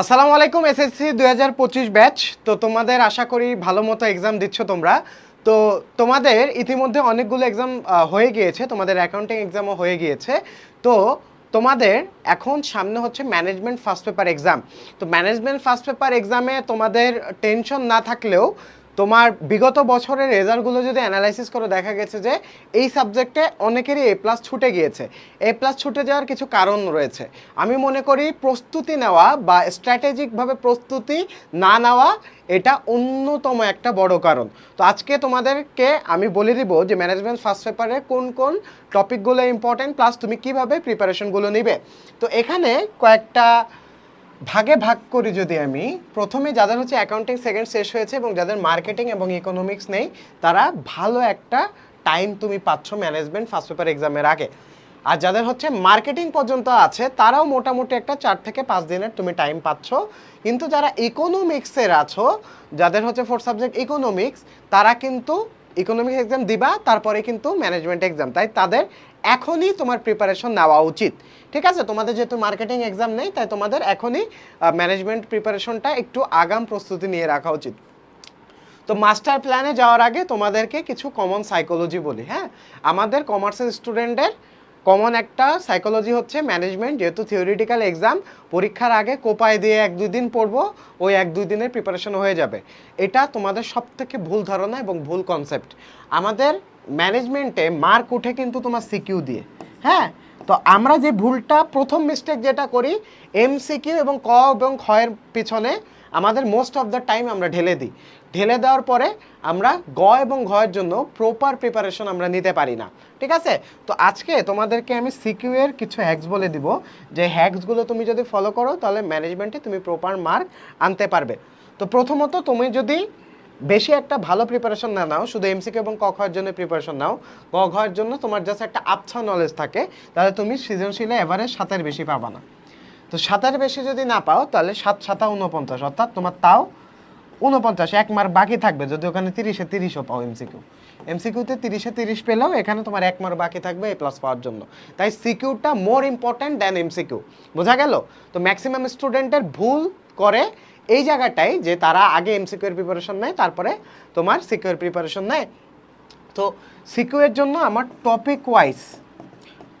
আসসালামু আলাইকুম এসএসসি দুই হাজার পঁচিশ ব্যাচ। তো তোমাদের আশা করি ভালো মতো এক্সাম দিচ্ছ তোমরা। তো তোমাদের ইতিমধ্যে অনেকগুলো এক্সাম হয়ে গিয়েছে। তোমাদের অ্যাকাউন্টিং এক্সামও হয়ে গিয়েছে। তো তোমাদের এখন সামনে হচ্ছে ম্যানেজমেন্ট ফার্স্ট পেপার এক্সাম তো ম্যানেজমেন্ট ফার্স্ট পেপার এক্সামে তোমাদের টেনশন না থাকলেও তোমার বিগত বছরের রেজাল্টগুলো যদি অ্যানালাইসিস করে দেখা গেছে যে এই সাবজেক্টে অনেকেরই এ প্লাস ছুটে গিয়েছে। এ প্লাস ছুটে যাওয়ার কিছু কারণ রয়েছে। আমি মনে করি প্রস্তুতি নেওয়া বা স্ট্র্যাটেজিকভাবে প্রস্তুতি না নেওয়া এটা অন্যতম একটা বড় কারণ। তো আজকে তোমাদেরকে আমি বলে দিব যে ম্যানেজমেন্ট ফার্স্ট পেপারে কোন কোন টপিকগুলো ইম্পর্টেন্ট প্লাস তুমি কীভাবে প্রিপারেশনগুলো নিবে। তো এখানে কয়েকটা ভাগে ভাগ করি যদি আমি, প্রথমে যাদের হচ্ছে অ্যাকাউন্টিং সেকেন্ড শেষ হয়েছে এবং যাদের মার্কেটিং এবং ইকোনমিক্স নেই, তারা ভালো একটা টাইম তুমি পাচ্ছ ম্যানেজমেন্ট ফার্স্ট পেপার এক্সামের আগে। আর যাদের হচ্ছে মার্কেটিং পর্যন্ত আছে, তারাও মোটামুটি একটা চার থেকে পাঁচ দিনের তুমি টাইম পাচ্ছ। কিন্তু যারা ইকোনমিক্সের আছো, যাদের হচ্ছে ফোর্থ সাবজেক্ট ইকোনমিক্স তারা কিন্তু ইকোনমিক্স এক্সাম দিবা, তারপরে কিন্তু ম্যানেজমেন্ট এক্সাম তাই তাদের এখনই তোমার প্রিপারেশন নেওয়া উচিত। ঠিক আছে? তোমাদের যেহেতু মার্কেটিং এক্সাম নেই, তাই তোমাদের এখনই ম্যানেজমেন্ট প্রিপারেশনটা একটু আগাম প্রস্তুতি নিয়ে রাখা উচিত। তো মাস্টার প্ল্যানে যাওয়ার আগে তোমাদেরকে কিছু কমন সাইকোলজি বলি হ্যাঁ? আমাদের কমার্সের স্টুডেন্টের কমন একটা সাইকোলজি হচ্ছে ম্যানেজমেন্ট যেহেতু থিওরিটিক্যাল এক্সাম পরীক্ষার আগে কোপায় দিয়ে এক দুই দিন পড়ব, ওই এক দুই দিনের প্রিপারেশন হয়ে যাবে। এটা তোমাদের সব থেকে ভুল ধারণা এবং ভুল কনসেপ্ট আমাদের ম্যানেজমেন্টে মার্ক উঠে কিন্তু তোমার সিকিউ দিয়ে। হ্যাঁ? তো আমরা যে ভুলটা প্রথম মিস্টেক যেটা করি এমসিকিউ এবং ক এবং খয়ের পিছনে, আমাদের মোস্ট অফ দ্য টাইম আমরা ঢেলে দিই। ঢেলে দেওয়ার পরে আমরা গ এবং ঘয়ের জন্য প্রপার প্রিপারেশন আমরা নিতে পারি না। ঠিক আছে? তো আজকে তোমাদেরকে আমি সিকিউ এর কিছু হ্যাক্স বলে দিব, যে হ্যাক্সগুলো তুমি যদি ফলো করো, তাহলে ম্যানেজমেন্টে তুমি প্রপার মার্ক আনতে পারবে। তো প্রথমত তুমি যদি বেশি একটা ভালো প্রিপারেশন না নাও, শুধু এমসিকে এবং ক খয়ের জন্য প্রিপারেশন নাও ক খয়ের জন্য তোমার জাস্ট একটা আবছা নলেজ থাকে, তাহলে তুমি সৃজনশীলে এভারেজ সাতের বেশি পাবা না। তো সাতের বেশি যদি না পাও, তাহলে সাত সাতা উনপঞ্চাশ অর্থাৎ তোমার তাও উনপঞ্চাশ এক মার্ক বাকি থাকবে। যদি ওখানে তিরিশে, তিরিশও পাও এমসিকিউ এমসিকিউতে তিরিশে, তিরিশ পেলেও এখানে তোমার এক মার্ক বাকি থাকবে এ প্লাস পাওয়ার জন্য। তাই সিকিউটা মোর ইম্পর্ট্যান্ট দ্যান এমসিকিউ বোঝা গেল? তো ম্যাক্সিমাম স্টুডেন্টের ভুল করে এই জায়গাটাই যে তারা আগে এমসিকিউ এর প্রিপারেশন নেয়, তারপরে তোমার সিকিউর প্রিপারেশন নেয়। তো সিকিউ এর জন্য আমার topic wise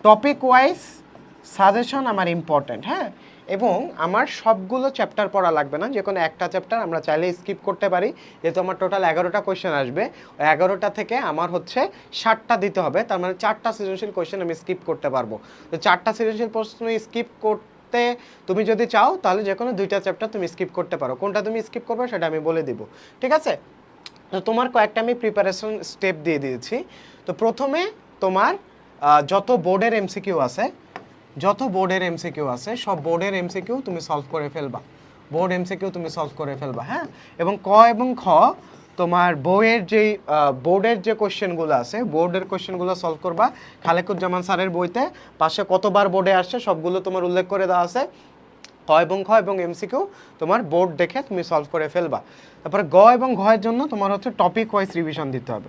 topic wise suggestion আমার ইম্পর্ট্যান্ট হ্যাঁ? এবং আমার সবগুলো চ্যাপ্টার পড়া লাগবে না যে কোনো একটা চ্যাপ্টার আমরা চাইলে স্কিপ করতে পারি। যেহেতু আমার টোটাল এগারোটা কোয়েশ্চেন আসবে, এগারোটা থেকে আমার হচ্ছে ষাটটা দিতে হবে, তার মানে চারটা সৃজনশীল কোয়েশ্চেন আমি স্কিপ করতে পারব। তো চারটা সৃজনশীল প্রশ্ন স্কিপ করতে তুমি যদি চাও, তাহলে যে কোনো দুইটা চ্যাপ্টার তুমি স্কিপ করতে পারো। কোনটা তুমি স্কিপ করবে সেটা আমি বলে দিব। ঠিক আছে? তো তোমার কয়েকটা আমি প্রিপারেশন স্টেপ দিয়ে দিয়েছি। তো প্রথমে তোমার যত বোর্ডের এমসিকিউ আছে যত বোর্ডের এমসিকিউ আছে, সব বোর্ডের এমসিকিউ তুমি সলভ করে ফেলবা। বোর্ড এমসি এমসিকিউ তুমি সলভ করে ফেলবা হ্যাঁ? এবং ক এবং খ, তোমার বইয়ের যেই বোর্ডের যে কোশ্চেনগুলো আছে, বোর্ডের কোশ্চেনগুলো সলভ করবা। খালেকুজ্জামান স্যারের বইতে পাশে কতবার বোর্ডে আসছে, সবগুলো তোমার উল্লেখ করে দেওয়া আছে। ক এবং খ এবং এমসিকিউ তোমার বোর্ড দেখে তুমি সলভ করে ফেলবা। তারপরে গ এবং ঘয়ের জন্য তোমার হচ্ছে টপিক ওয়াইজ রিভিশন দিতে হবে।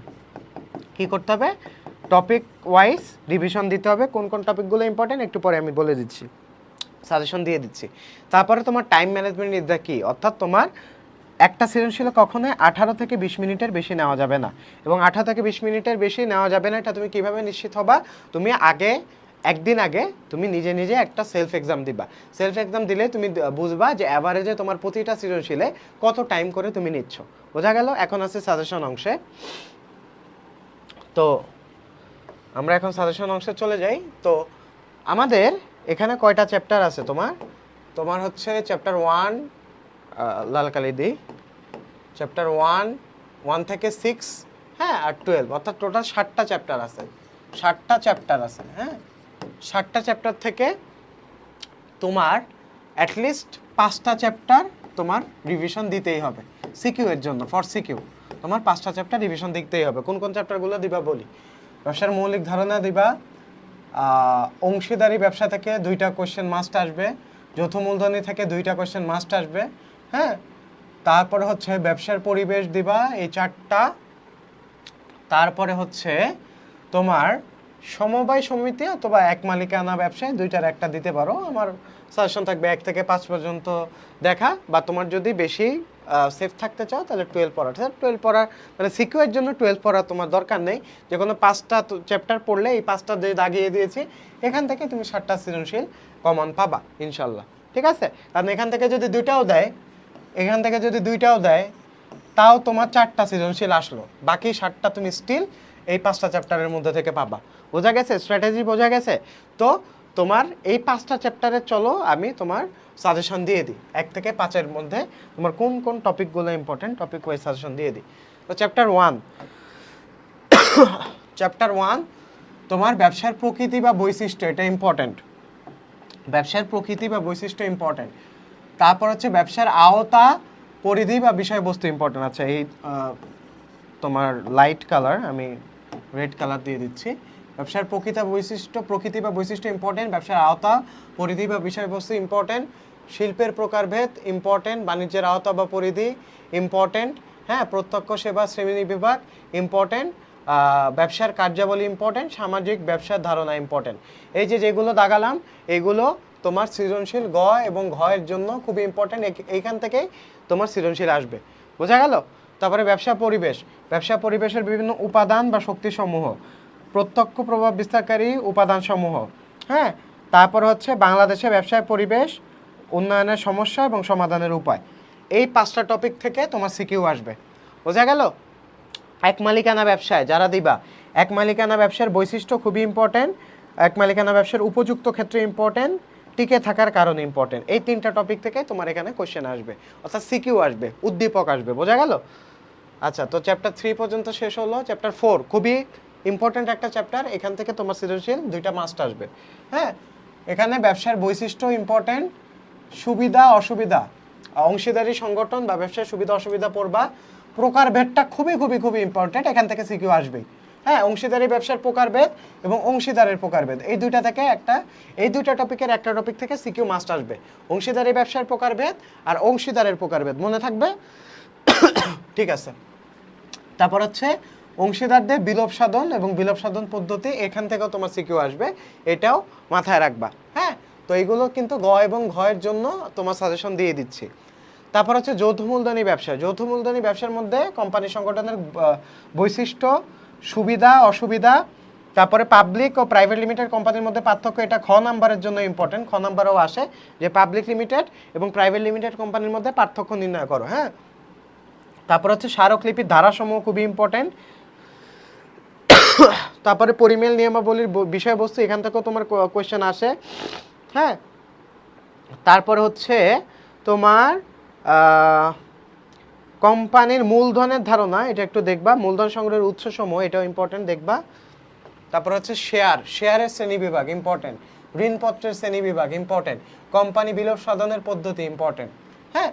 কি করতে হবে? টপিক ওয়াইজ রিভিশন দিতে হবে। কোন কোন টপিকগুলো ইম্পর্টেন্ট একটু পরে আমি বলে দিচ্ছি। সাজেশন দিয়ে দিচ্ছি। তারপরে তোমার টাইম ম্যানেজমেন্ট ইজ দ্য কি? অর্থাৎ তোমার একটা সৃজনশীল কখনোই আঠারো থেকে বিশ মিনিটের বেশি নেওয়া যাবে না। এবং আঠারো থেকে বিশ মিনিটের বেশি নেওয়া যাবে না, এটা তুমি কীভাবে নিশ্চিত হবা? তুমি আগে, একদিন আগে তুমি নিজে নিজে একটা সেলফ এক্সাম দিবা। সেলফ এক্সাম দিলে তুমি বুঝবা যে অ্যাভারেজে তোমার প্রতিটা সৃজনশীলে কত টাইম করে তুমি নিচ্ছ। বোঝা গেল? এখন আছে সাজেশন অংশে। তো আমরা এখন সাজেশন অংশে চলে যাই। তো আমাদের এখানে কয়টা চ্যাপ্টার আছে তোমার? তোমার হচ্ছে চ্যাপ্টার ওয়ান লাল কালি দি। চ্যাপ্টার ওয়ান ওয়ান থেকে সিক্স হ্যাঁ আর টুয়েলভ অর্থাৎ টোটাল ষাটটা চ্যাপ্টার আছে। ষাটটা চ্যাপ্টার আছে হ্যাঁ? ষাটটা চ্যাপ্টার থেকে তোমার অ্যাটলিস্ট পাঁচটা চ্যাপ্টার তোমার রিভিশন দিতেই হবে। সিকিউ এর জন্য ফর সিকিউ তোমার পাঁচটা চ্যাপ্টার রিভিশন দিতেই হবে। কোন কোন চ্যাপ্টারগুলো দিবা বলি? ব্যবসার মৌলিক ধারণা দিবা। অংশীদারি ব্যবসা থেকে দুইটা কোশ্চেন মাস্ট আসবে। যৌথ মূলধনী থেকে দুইটা কোশ্চেন মাস্ট আসবে হ্যাঁ? তারপরে হচ্ছে ব্যবসার পরিবেশ দিবা এই চারটা। তারপরে হচ্ছে তোমার সমবায় সমিতি অথবা এক মালিকানা ব্যবসায় দুইটার একটা দিতে পারো। আমার সাজেশন থাকবে এক থেকে পাঁচ পর্যন্ত দেখা বা তোমার যদি বেশি সেফ থাকতে চাও, তাহলে টুয়েলভ পড়া। ঠিক আছে? টুয়েলভ পড়া মানে সিকিউর জন্য টুয়েলভ পড়া তোমার দরকার নেই। যে কোনো পাঁচটা চ্যাপ্টার পড়লে এই পাঁচটা যে দাগিয়ে দিয়েছি, এখান থেকে তুমি ষাটটা সৃজনশীল কমন পাবা, ইনশাল্লাহ। ঠিক আছে? কারণ এখান থেকে যদি দুইটাও দেয়, এখান থেকে যদি দুইটাও দেয়, তাও তোমার চারটা সৃজনশীল আসলো। বাকি ষাটটা তুমি স্টিল এই পাঁচটা চ্যাপ্টারের মধ্যে থেকে পাবা। বোঝা গেছে? স্ট্র্যাটেজি বোঝা গেছে? তো তোমার এই পাঁচটা চ্যাপ্টারে চলো, আমি তোমার সাজেশন দিয়ে দিই। এক থেকে পাঁচের মধ্যে তোমার কোন কোন টপিকগুলো ইম্পর্টেন্ট টপিক ওয়াইজ সাজেশন দিয়ে দিই। তো চ্যাপ্টার ওয়ান চ্যাপ্টার ওয়ান তোমার ব্যবসার প্রকৃতি বা বৈশিষ্ট্য, এটা ইম্পর্টেন্ট ব্যবসার প্রকৃতি বা বৈশিষ্ট্য ইম্পর্টেন্ট তারপর হচ্ছে ব্যবসার আওতা, পরিধি বা বিষয়বস্তু ইম্পর্টেন্ট আছে। এই তোমার লাইট কালার আমি রেড কালার দিয়ে দিচ্ছি। ব্যবসার প্রকৃতি বৈশিষ্ট্য, প্রকৃতি বা বৈশিষ্ট্য ইম্পর্টেন্ট ব্যবসার আওতা, পরিধি বা বিষয়বস্তু ইম্পর্টেন্ট শিল্পের প্রকারভেদ ইম্পর্টেন্ট বাণিজ্যের আওতা বা পরিধি ইম্পর্টেন্ট হ্যাঁ প্রত্যক্ষ সেবা, শ্রেণি বিভাগ ইম্পর্টেন্ট ব্যবসার কার্যাবলী ইম্পর্টেন্ট সামাজিক ব্যবসার ধারণা ইম্পর্টেন্ট এই যে যেগুলো দাগালাম, এগুলো তোমার সৃজনশীল গ এবং ঘয়ের জন্য খুবই ইম্পর্টেন্ট এইখান থেকেই তোমার সৃজনশীল আসবে। বোঝা গেল? তারপরে ব্যবসা পরিবেশ। ব্যবসা পরিবেশের বিভিন্ন উপাদান বা শক্তিসমূহ। প্রত্যক্ষ প্রভাব বিস্তারকারী উপাদানসমূহ হ্যাঁ? তারপর হচ্ছে বাংলাদেশে ব্যবসায় পরিবেশ, উন্নয়নের সমস্যা এবং সমাধানের উপায়। এই পাঁচটা টপিক থেকে তোমার সিকিউ আসবে। বোঝা গেল? এক মালিকানা ব্যবসায় যারা দিবা, এক মালিকানা ব্যবসার বৈশিষ্ট্য খুবই ইম্পর্টেন্ট এক মালিকানা ব্যবসার উপযুক্ত ক্ষেত্রে ইম্পর্টেন্ট টিকে থাকার কারণ ইম্পর্টেন্ট এই তিনটা টপিক থেকে তোমার এখানে কোয়েশ্চেন আসবে। অর্থাৎ সিকিউ আসবে, উদ্দীপক আসবে। বোঝা গেল? আচ্ছা তো চ্যাপ্টার থ্রি পর্যন্ত শেষ হলো চ্যাপ্টার ফোর খুবই ইম্পর্টেন্ট একটা চ্যাপ্টার এখান থেকে তোমার সৃজনশীল দুইটা মাস্ট আসবে। হ্যাঁ? এখানে ব্যবসার বৈশিষ্ট্য ইম্পর্টেন্ট সুবিধা, অসুবিধা। অংশীদারি সংগঠন বা ব্যবসার সুবিধা, অসুবিধা পড়বা প্রকারভেদটা খুবই খুবই খুবই ইম্পর্টেন্ট এখান থেকে সিকিউ আসবেই। হ্যাঁ? অংশীদারি ব্যবসার প্রকারভেদ এবং অংশীদারের প্রকারভেদ এই দুইটা থেকে একটা, এই দুইটা টপিকের একটা টপিক থেকে সিকিউ মাস্ট আসবে। অংশীদারি ব্যবসার প্রকারভেদ আর অংশীদারের প্রকারভেদ মনে থাকবে? ঠিক আছে। তারপর হচ্ছে অংশীদারদের বিলোপ সাধন এবং বিলোপ সাধন পদ্ধতি এখান থেকেও তোমার সিকিউ আসবে, এটাও মাথায় রাখবা হ্যাঁ? তো এইগুলো কিন্তু গ এবং ঘয়ের জন্য তোমার সাজেশন দিয়ে দিচ্ছি। তারপর হচ্ছে যৌথ মূলধনী ব্যবসা। যৌথ মূলধনী ব্যবসার মধ্যে কোম্পানি সংগঠনের বৈশিষ্ট্য, সুবিধা, অসুবিধা, তারপরে পাবলিক ও প্রাইভেট লিমিটেড কোম্পানির মধ্যে পার্থক্য এটা খ নাম্বারের জন্য ইম্পর্টেন্ট খ নাম্বারও আসে যে পাবলিক লিমিটেড এবং প্রাইভেট লিমিটেড কোম্পানির মধ্যে পার্থক্য নির্ণয় করো হ্যাঁ? তারপর হচ্ছে স্মারকলিপির ধারাসমূহ খুবই ইম্পর্টেন্ট তারপরে পরিমেল নিয়মাবলীর বিষয়বস্তু এখান থেকেও তোমার কোয়েশ্চেন আসে। হ্যাঁ? তারপরে হচ্ছে তোমার কোম্পানির মূলধনের ধারণা, এটা একটু দেখবা। মূলধন সংগ্রহের উৎসসমূহ, এটাও ইম্পর্টেন্ট দেখবা। তারপর হচ্ছে শেয়ার শেয়ারের শ্রেণি বিভাগ ইম্পর্টেন্ট ঋণপত্রের শ্রেণি বিভাগ ইম্পর্টেন্ট কোম্পানি বিলোপ সাধনের পদ্ধতি ইম্পর্টেন্ট হ্যাঁ?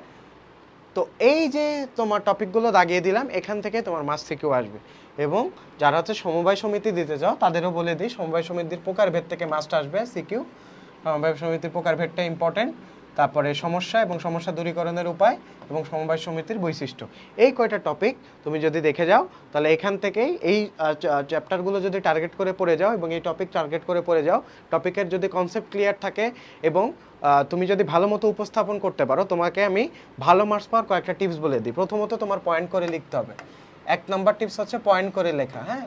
তো এই যে তোমার টপিকগুলো দাগিয়ে দিলাম, এখান থেকে তোমার মাছ থেকেও আসবে। এবং যারা হচ্ছে সমবায় সমিতি দিতে যাও তাদেরও বলে দিই, সমবায় সমিতির প্রকারভেদ থেকে মাছটা আসবে সিকিউ সমবায় সমিতির প্রকারভেদটা ইম্পর্টেন্ট তারপরে সমস্যা এবং সমস্যা দূরীকরণের উপায় এবং সমবায় সমিতির বৈশিষ্ট্য। এই কয়টা টপিক তুমি যদি দেখে যাও, তাহলে এখান থেকেই এই চ্যাপ্টারগুলো যদি টার্গেট করে পড়ে যাও এবং এই টপিক টার্গেট করে পড়ে যাও টপিকের যদি কনসেপ্ট ক্লিয়ার থাকে এবং তুমি যদি ভালো মতো উপস্থাপন করতে পারো, তোমাকে আমি ভালো মার্কস পাওয়ার কয়েকটা টিপস বলে দিই। প্রথমত তোমার পয়েন্ট করে লিখতে হবে। এক নম্বর টিপস হচ্ছে পয়েন্ট করে লেখা হ্যাঁ?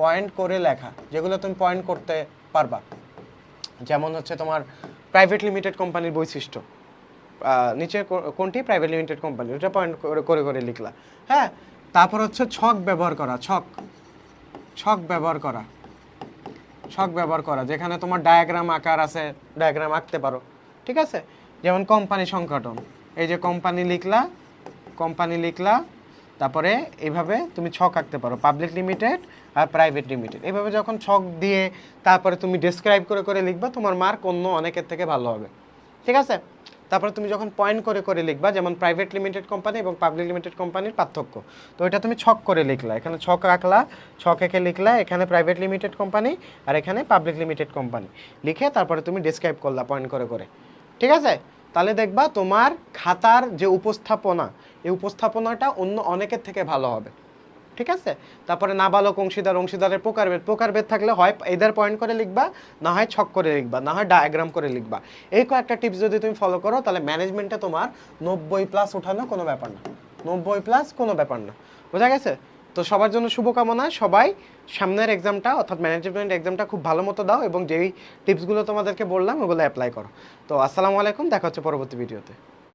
পয়েন্ট করে লেখা, যেগুলো তুমি পয়েন্ট করতে পারবা। যেমন হচ্ছে তোমার প্রাইভেট লিমিটেড কোম্পানির বৈশিষ্ট্য। নিচে কোনটি? প্রাইভেট লিমিটেড কোম্পানি ওটা পয়েন্ট করে করে লিখলা। হ্যাঁ? তারপর হচ্ছে ছক ব্যবহার করা, ছক। ছক ব্যবহার করা। ছক ব্যবহার করা, যেখানে তোমার ডায়াগ্রাম আকার আছে ডায়াগ্রাম আঁকতে পারো। ঠিক আছে? যেমন কোম্পানি সংগঠন। এই যে কোম্পানি লিখলা কোম্পানি লিখলা তারপরে এইভাবে তুমি ছক আঁকতে পারো পাবলিক লিমিটেড আর প্রাইভেট লিমিটেড এইভাবে যখন ছক দিয়ে তারপরে তুমি ডেসক্রাইব করে করে লিখবা, তোমার মার্ক অন্য অনেকের থেকে ভালো হবে। ঠিক আছে? তারপরে তুমি যখন পয়েন্ট করে করে লিখবা, যেমন প্রাইভেট লিমিটেড কোম্পানি এবং পাবলিক লিমিটেড কোম্পানির পার্থক্য। তো এটা তুমি ছক করে লিখলা। এখানে ছক আঁকলা, ছক এঁকে লিখলা, এখানে প্রাইভেট লিমিটেড কোম্পানি আর এখানে পাবলিক লিমিটেড কোম্পানি লিখে তারপরে তুমি ডেসক্রাইব করলা পয়েন্ট করে করে। ঠিক আছে? তাহলে দেখবা তোমার খাতার যে উপস্থাপনা, এই উপস্থাপনাটা অন্য অনেকের থেকে ভালো হবে। ঠিক আছে? তারপরে নাবালক অংশীদার, অংশীদারের প্রকারভেদ প্রকারভেদ থাকলে হয়, এদের পয়েন্ট করে লিখবা, না হয় ছক করে লিখবা, না হয় ডায়াগ্রাম করে লিখবা। এই কয়েকটা টিপস যদি তুমি ফলো করো, তাহলে ম্যানেজমেন্টে তোমার নব্বই প্লাস ওঠানো কোনো ব্যাপার না। নব্বই প্লাস কোনো ব্যাপার না। বোঝা গেছে? তো সবার জন্য শুভকামনা। সবাই সামনের এক্সামটা অর্থাৎ ম্যানেজমেন্ট এক্সামটা খুব ভালো মতো দাও এবং যেই টিপসগুলো তোমাদেরকে বললাম, ওগুলো অ্যাপ্লাই করো। তো আসসালামু আলাইকুম, দেখা হচ্ছে পরবর্তী ভিডিওতে